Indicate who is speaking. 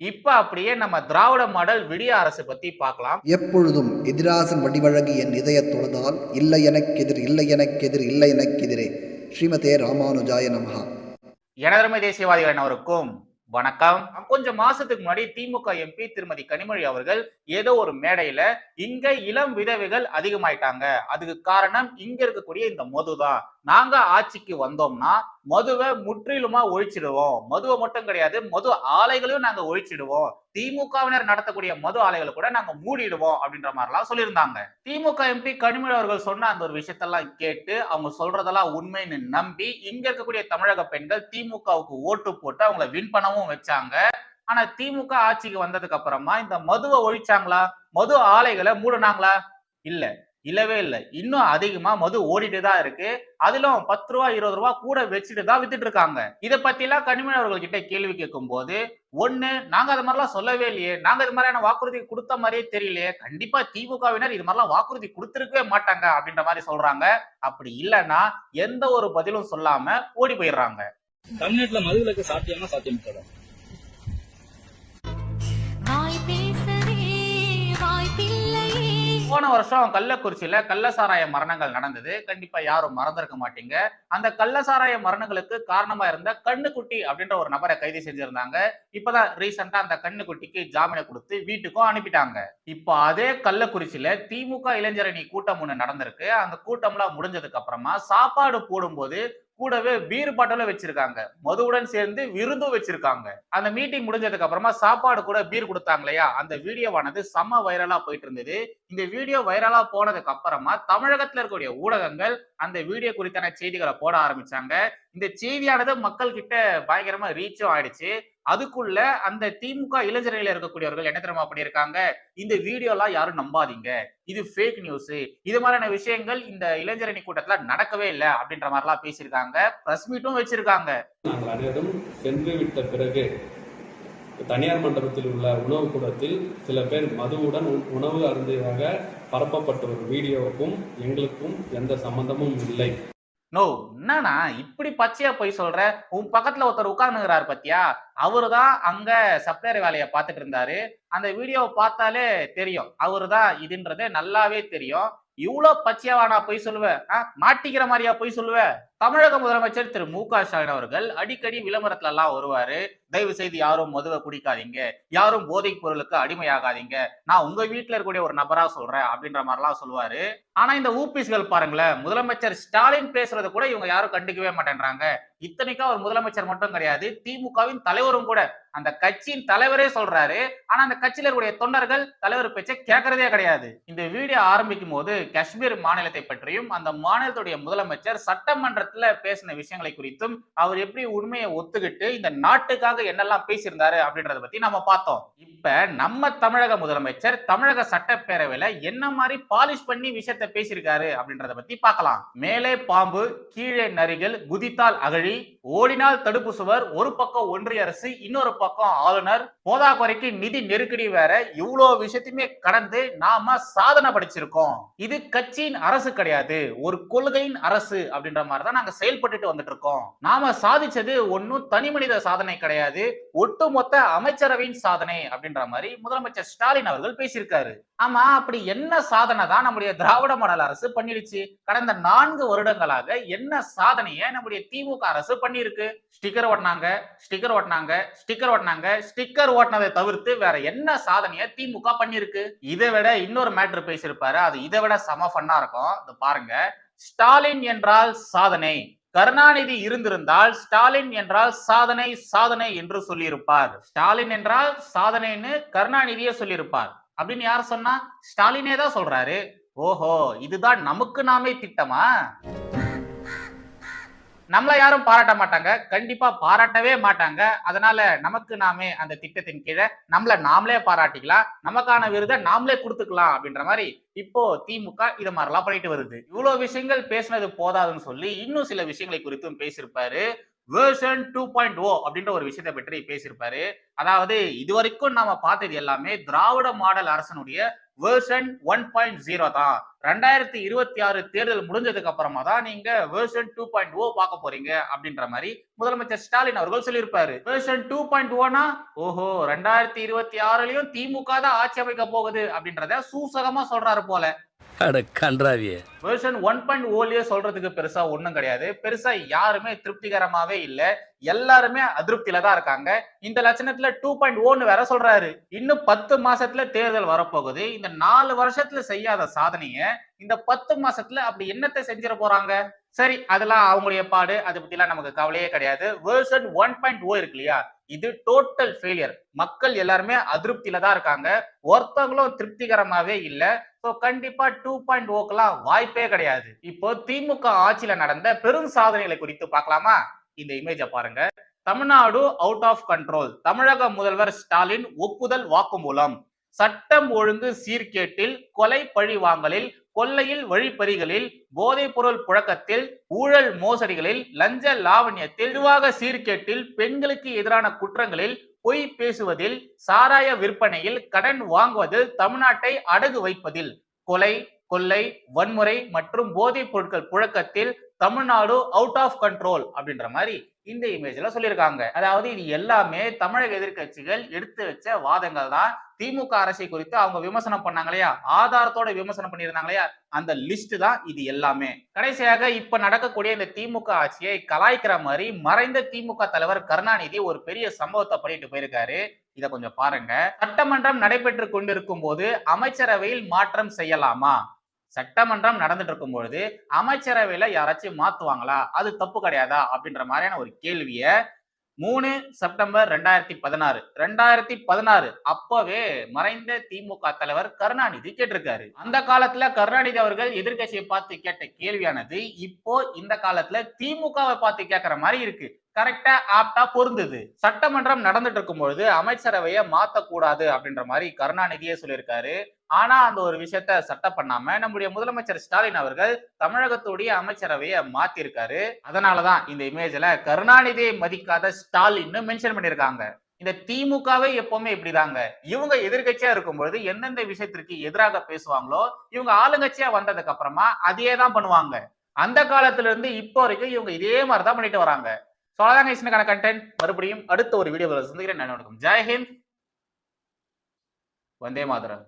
Speaker 1: இப்ப அப்படியே நம்ம திராவிட மாடல் விடிய அரசு பத்தி பார்க்கலாம்.
Speaker 2: எப்பொழுதும் எதிராசன் வடிவழகு என் இதயத் தொழுதால் இல்லை எனக்கெதிர் இல்லை எனக்கெதிர் இல்லை எனக்கெதிரே. ஸ்ரீமதே ராமானுஜாய நமஹா.
Speaker 1: எனதருமை தேசியவாதிகள் அனைவருக்கும் வணக்கம். கொஞ்சம் மாசத்துக்கு முன்னாடி திமுக எம்பி திருமதி கனிமொழி அவர்கள் ஏதோ ஒரு மேடையில இங்க இளம் விதவைகள் அதிகமாயிட்டாங்க. அதுக்கு காரணம் இங்க இருக்கக்கூடிய இந்த மது தான் நாங்க ஆட்சிக்கு வந்தோம்னா மதுவை முற்றிலுமா ஒழிச்சிடுவோம். மதுவை மட்டும் கிடையாது மது ஆலைகளையும் நாங்க ஒழிச்சிடுவோம். திமுகவினர் நடத்தக்கூடிய மது ஆலைகளை கூட நாங்க மூடிடுவோம் அப்படின்ற மாதிரிலாம் சொல்லியிருந்தாங்க. திமுக எம்பி கனிமொழி அவர்கள் சொன்ன அந்த ஒரு விஷயத்தெல்லாம் கேட்டு அவங்க சொல்றதெல்லாம் உண்மைன்னு நம்பி இங்க இருக்கக்கூடிய தமிழக பெண்கள் திமுகவுக்கு ஓட்டு போட்டு அவங்கள வின் பண்ணவும் வச்சாங்க. ஆனா திமுக ஆட்சிக்கு வந்ததுக்கு அப்புறமா இந்த மதுவை ஒழிச்சாங்களா? மது ஆலைகளை மூடினாங்களா? இல்ல. இல்லவே இல்ல. இன்னும் அதிகமா மது ஓடிட்டு தான் இருக்கு. அதிலும் பத்து ரூபா இருபது ரூபா கூட வச்சுட்டு தான் வித்துட்டு இருக்காங்க இத பத்தி எல்லாம் கனிமொழி அவர்கள் கிட்ட கேள்வி கேட்கும் போது ஒண்ணு நாங்க அது மாதிரிலாம் சொல்லவே இல்லையே. நாங்க இது மாதிரியான வாக்குறுதி கொடுத்த மாதிரியே தெரியலையே. கண்டிப்பா திமுகவினர் இது மாதிரிலாம் வாக்குறுதி கொடுத்துருக்கவே மாட்டாங்க அப்படின்ற மாதிரி சொல்றாங்க. அப்படி இல்லைன்னா எந்த ஒரு பதிலும் சொல்லாம ஓடி போயிடுறாங்க.
Speaker 3: தமிழ்நாட்டுல மதுவிலக்கு சாத்தியமா சாத்தியம்
Speaker 1: போன வருஷம் கள்ளக்குறிச்சியில கள்ளசாராய மரணங்கள் நடந்தது. கண்டிப்பா யாரும் மறந்திருக்க மாட்டீங்க. அந்த கள்ளசாராய மரணங்களுக்கு காரணமா இருந்த கண்ணுக்குட்டி அப்படின்ற ஒரு நபரை கைது செஞ்சிருந்தாங்க. இப்பதான் ரீசெண்டா அந்த கண்ணுக்குட்டிக்கு ஜாமீனை கொடுத்து வீட்டுக்கும் அனுப்பிட்டாங்க. இப்போ அதே கள்ளக்குறிச்சியில திமுக இளைஞரணி கூட்டம் ஒண்ணு நடந்திருக்கு. அந்த கூட்டம்லாம் முடிஞ்சதுக்கு அப்புறமா சாப்பாடு போடும்போது கூடவே பீர் பாட்டிலும் வச்சிருக்காங்க. மதுவுடன் சேர்ந்து விருந்தும் வச்சிருக்காங்க. அந்த மீட்டிங் முடிஞ்சதுக்கு அப்புறமா சாப்பாடு கூட பீர் கொடுத்தாங்க இல்லையா அந்த வீடியோவானது செம்ம வைரலா போயிட்டு இருந்தது. இந்த வீடியோ வைரலா போனதுக்கு அப்புறமா தமிழகத்துல இருக்கக்கூடிய ஊடகங்கள் அந்த வீடியோ குறித்தான செய்திகளை போட ஆரம்பிச்சாங்க. இந்த செய்தியானது மக்கள் கிட்ட பயங்கரமா ரீச்சும் ஆயிடுச்சு. அதுக்குள்ள அந்த திமுக இளைஞர்களில் இருக்கக்கூடியவர்கள் என்ன தெரியுமா பண்ணியிருக்காங்க? இந்த வீடியோ எல்லாம் யாரும் நம்பாதீங்க. இது ஃபேக் நியூஸ் இது மாதிரியான விஷயங்கள் இந்த இளைஞரணி கூட்டத்துல நடக்கவே இல்லை அப்படின்ற மாதிரிலாம் பேசியிருக்காங்க. பிரஸ் மீட்டும் வச்சிருக்காங்க.
Speaker 4: நாங்கள் அனைவரும் சென்று விட்ட பிறகு தனியார் மண்டபத்தில் உள்ள உணவு கூடத்தில் சில பேர் மதுவுடன் உணவு அருந்தியதாக பரப்பப்பட்ட ஒரு வீடியோவுக்கும் எங்களுக்கும் எந்த சம்பந்தமும் இல்லை.
Speaker 1: நோ என்னன்னா இப்படி பச்சையா போய் சொல்ற? உன் பக்கத்துல ஒருத்தர் உட்கார்ந்துங்கிறாரு பத்தியா? அவருதான் அங்க சப்ளையர் வேலையை பார்த்துட்டு இருந்தாரு. அந்த வீடியோவை பார்த்தாலே தெரியும். அவருதான் இதுன்றதே நல்லாவே தெரியும். இவ்வளோ பச்சையாவா நான் போய் சொல்லுவேன்? ஆ, மாட்டிக்கிற மாதிரியா போய் சொல்லுவேன்? தமிழக முதலமைச்சர் திரு மு க ஸ்டாலின் அவர்கள் அடிக்கடி விளம்பரத்துல எல்லாம் வருவாரு. தயவு செய்து யாரும் மதுவை குடிக்காதீங்க. யாரும் போதைப் பொருளுக்கு அடிமையாகாதீங்க. நான் உங்க வீட்டுல இருக்கக்கூடிய ஒரு நபரா சொல்றேன் அப்படின்ற மாதிரிலாம் சொல்லுவாரு. ஆனா இந்த ஊபிஸ்கள் பாருங்களேன் முதலமைச்சர் ஸ்டாலின் பேசுறத கூட இவங்க யாரும் கண்டுக்கவே மாட்டேன்றாங்க. இத்தனைக்கும் அவர் முதலமைச்சர் மட்டும் கிடையாது திமுகவின் தலைவரும் கூட அந்த கட்சியின் தலைவரே சொல்றாரு. ஆனா அந்த கட்சியில இருக்கக்கூடிய தொண்டர்கள் தலைவர் பேச்சை கேட்கறதே கிடையாது. இந்த வீடியோ ஆரம்பிக்கும் போது காஷ்மீர் மாநிலத்தை பற்றியும் அந்த மாநிலத்துடைய முதலமைச்சர் சட்டமன்ற சட்டமன்றத்துல பேசின விஷயங்களை குறித்தும் அவர் எப்படி உண்மையை ஒத்துக்கிட்டு இந்த நாட்டுக்காக என்னெல்லாம் பேசியிருந்தாரு அப்படின்றத பத்தி நம்ம பார்த்தோம். இப்ப நம்ம தமிழக முதலமைச்சர் தமிழக சட்டப்பேரவையில என்ன மாதிரி பாலிஷ் பண்ணி விஷயத்த பேசியிருக்காரு அப்படின்றத பத்தி பார்க்கலாம். மேலே பாம்பு கீழே நரிகள் குதித்தால் அகழி ஓடினால் தடுப்பு சுவர் ஒரு பக்கம் ஒன்றிய அரசு இன்னொரு பக்கம் ஆளுநர். போதாக்குறைக்கு நிதி நெருக்கடி வேற. இவ்வளவு விஷயத்தையுமே கடந்து நாம சாதனை படிச்சிருக்கோம். இது கட்சியின் அரசு கிடையாது. ஒரு கொள்கையின் அரசு அப்படின்ற மாதிரி தான் நாங்க செயல்பட்டுட்டு வந்துட்டு இருக்கோம் நாம சாதிச்சது ஒன்னும் தனி மனித சாதனை கிடையாது. ஒட்டுமொத்த அமைச்சரவையின் சாதனை அப்படின்ற மாதிரி முதலமைச்சர் ஸ்டாலின் அவர்கள் பேசியிருக்காரு. ஆமா அப்படி என்ன சாதனை தான் நம்முடைய திராவிட மாடல் அரசு பண்ணிடுச்சு? கடந்த நான்கு வருடங்களாக என்ன சாதனையை நம்முடைய திமுக அரசு பண்ணியிருக்கு ஸ்டிக்கர் ஓட்டினாங்க ஸ்டிக்கர் ஓட்டினாங்க ஸ்டிக்கர் ஓட்டினாங்க ஸ்டிக்கர் ஓட்டினதை தவிர்த்து வேற என்ன சாதனையை திமுக பண்ணிருக்கு இதை விட இன்னொரு மேட்ரு பேசியிருப்பாரு. அது இதை விட சம ஃபன்னா இருக்கும். இது பாருங்க. ஸ்டாலின் என்றால் சாதனை. கருணாநிதி இருந்திருந்தால் ஸ்டாலின் என்றால் சாதனை சாதனை என்று சொல்லியிருப்பார். ஸ்டாலின் என்றால் சாதனைன்னு கருணாநிதியே சொல்லியிருப்பார். அப்படின்னு யார் சொன்னா? ஸ்டாலினே தான் சொல்றாரு. ஓஹோ இதுதான் நமக்கு நாமே திட்டமா? நம்மளை யாரும் பாராட்ட மாட்டாங்க. கண்டிப்பா பாராட்டவே மாட்டாங்க. அதனால நமக்கு நாமே அந்த திட்டத்தின் கீழே நம்மளை நாமளே பாராட்டிக்கலாம். நமக்கான விருதை நாமளே கொடுத்துக்கலாம் அப்படின்ற மாதிரி இப்போ திமுக இது மாதிரிலாம் பண்ணிட்டு வருது. இவ்வளவு விஷயங்கள் பேசினது போதாதுன்னு சொல்லி இன்னும் சில விஷயங்களை குறித்தும் பேசியிருப்பாரு. வேர்ஷன் டூ பாயிண்ட் ஓ அப்படின்ற ஒரு விஷயத்தை பற்றி பேசியிருப்பாரு. அதாவது இதுவரைக்கும் நாம பார்த்தது எல்லாமே திராவிட மாடல் அரசனுடைய வேர்ஷன் ஒன் பாயிண்ட் ஜீரோ தான். ரெண்டாயிரத்தி இருபத்தி ஆறு தேர்தல் முடிஞ்சதுக்கு அப்புறமா தான் நீங்க வேர்ஷன் டூ பாயிண்ட் ஓ பார்க்க போறீங்க அப்படின்ற மாதிரி முதலமைச்சர் ஸ்டாலின் அவர்கள் சொல்லியிருப்பாரு. வேர்ஷன் டூ பாயிண்ட் ஓனா ஓஹோ ரெண்டாயிரத்தி இருபத்தி ஆறுலயும் திமுக தான் ஆட்சி அமைக்க போகுது அப்படின்றத சூசகமா சொல்றாரு போல.
Speaker 5: அட கன்றாவியே.
Speaker 1: வெர்ஷன் ஒன் பாயிண்ட் ஓலியே சொல்றதுக்கு பெருசா ஒண்ணும் கிடையாது. பெருசா யாருமே திருப்திகரமாவே இல்ல. எல்லாருமே அதிருப்தியில தான் இருக்காங்க. இந்த லட்சணத்துல டூ பாயிண்ட் ஓன்னு வேற சொல்றாரு. இன்னும் பத்து மாசத்துல தேர்தல் வரப்போகுது. இந்த நாலு வருஷத்துல செய்யாத சாதனைய இந்த பத்து மாசத்துல அப்படி என்னத்தை செஞ்சிட போறாங்க? சரி அதெல்லாம் அவங்களுடைய பாடு. அதை பத்திலாம் நமக்கு கவலையே கிடையாது. வேர்ஷன் ஒன் பாயிண்ட் ஓ இருக்கு இல்லையா? இது டோட்டல் ஃபெயிலியர் மக்கள் எல்லாருமே அதிருப்தியில தான் இருக்காங்க. ஒருத்தவங்களும் திருப்திகரமாவே இல்லை. ஸோ கண்டிப்பா டூ பாயிண்ட் ஓக்கெல்லாம் வாய்ப்பே கிடையாது. இப்போ திமுக ஆட்சியில நடந்த பெரும் சாதனைகளை குறித்து பார்க்கலாமா? இந்த இமேஜை பாருங்க. தமிழ்நாடு அவுட் ஆஃப் கண்ட்ரோல் தமிழக முதல்வர் ஸ்டாலின் ஒப்புதல் வாக்குமூலம். சட்டம் ஒழுங்கு சீர்கேட்டில் கொலை பழி வாங்கலில் கொள்ளையில் வழிப்பறிகளில் போதைப்பொருள் புழக்கத்தில் ஊழல் மோசடிகளில் லஞ்ச லாவண்யத்தில் நிர்வாக சீர்கேட்டில் பெண்களுக்கு எதிரான குற்றங்களில் பொய் பேசுவதில் சாராய விற்பனையில் கடன் வாங்குவதில் தமிழ்நாட்டை அடகு வைப்பதில் கொலை கொள்ளை வன்முறை மற்றும் போதைப் பொருட்கள் புழக்கத்தில் தமிழ்நாடு அவுட் ஆஃப் கண்ட்ரோல் அப்படின்ற மாதிரி இந்த இமேஜ்ல சொல்லியிருக்காங்க. அதாவது இது எல்லாமே தமிழக எதிர்க்கட்சிகள் எடுத்து வச்ச வாதங்கள் தான். திமுக அரசை குறித்து அவங்க விமர்சனம் பண்ணாங்க இல்லையா? ஆதாரத்தோட விமர்சனம் பண்ணியிருந்தாங்க இல்லையா? அந்த லிஸ்ட் தான் இது எல்லாமே. கடைசியாக இப்ப நடக்கக்கூடிய இந்த திமுக ஆட்சியை கலாய்க்கிற மாதிரி மறைந்த திமுக தலைவர் கருணாநிதி ஒரு பெரிய சம்பவத்தை பண்ணிட்டு போயிருக்காரு. இதை கொஞ்சம் பாருங்க. சட்டமன்றம் நடைபெற்று கொண்டிருக்கும் போது அமைச்சரவையில் மாற்றம் செய்யலாமா? சட்டமன்றம் நடந்துட்டு இருக்கும் பொழுது அமைச்சரவையில யாராச்சும் மாத்துவாங்களா? அது தப்பு கிடையாதா? அப்படின்ற மாதிரியான ஒரு கேள்விய மூணு செப்டம்பர் ரெண்டாயிரத்தி பதினாறு ரெண்டாயிரத்தி பதினாறு அப்பவே மறைந்த திமுக தலைவர் கருணாநிதி கேட்டிருக்காரு. அந்த காலத்துல கருணாநிதி அவர்கள் எதிர்க்கட்சியை பார்த்து கேட்ட கேள்வியானது இப்போ இந்த காலத்துல திமுகவை பார்த்து கேட்கிற மாதிரி இருக்கு. கரெக்டா ஆப்டா பொருந்தது. சட்டமன்றம் நடந்துட்டு இருக்கும் பொழுது அமைச்சரவையை மாத்தக்கூடாது அப்படின்ற மாதிரி கருணாநிதியே சொல்லியிருக்காரு. ஆனா அந்த ஒரு விஷயத்த சட்டம் பண்ணாம நம்முடைய முதலமைச்சர் ஸ்டாலின் அவர்கள் தமிழகத்துடைய அமைச்சரவையை மாத்திருக்காரு. அதனாலதான் இந்த இமேஜ்ல கருணாநிதியை மதிக்காத ஸ்டாலின்னு மென்ஷன் பண்ணிருக்காங்க இந்த திமுகவே எப்பவுமே இப்படிதாங்க. இவங்க எதிர்கட்சியா இருக்கும்பொழுது எந்தெந்த விஷயத்திற்கு எதிராக பேசுவாங்களோ இவங்க ஆளுங்கட்சியா வந்ததுக்கு அப்புறமா அதையே தான் பண்ணுவாங்க. அந்த காலத்துல இருந்து இப்போ வரைக்கும் இவங்க இதே மாதிரி தான் பண்ணிட்டு வராங்க. ஸோ அதான் கைஸ்னுக்கான கண்டென்ட் மறுபடியும் அடுத்த ஒரு வீடியோவில் சந்திக்கிறேன். நான் வணக்கம். ஜெய்ஹிந்த் வந்தே மாதரம்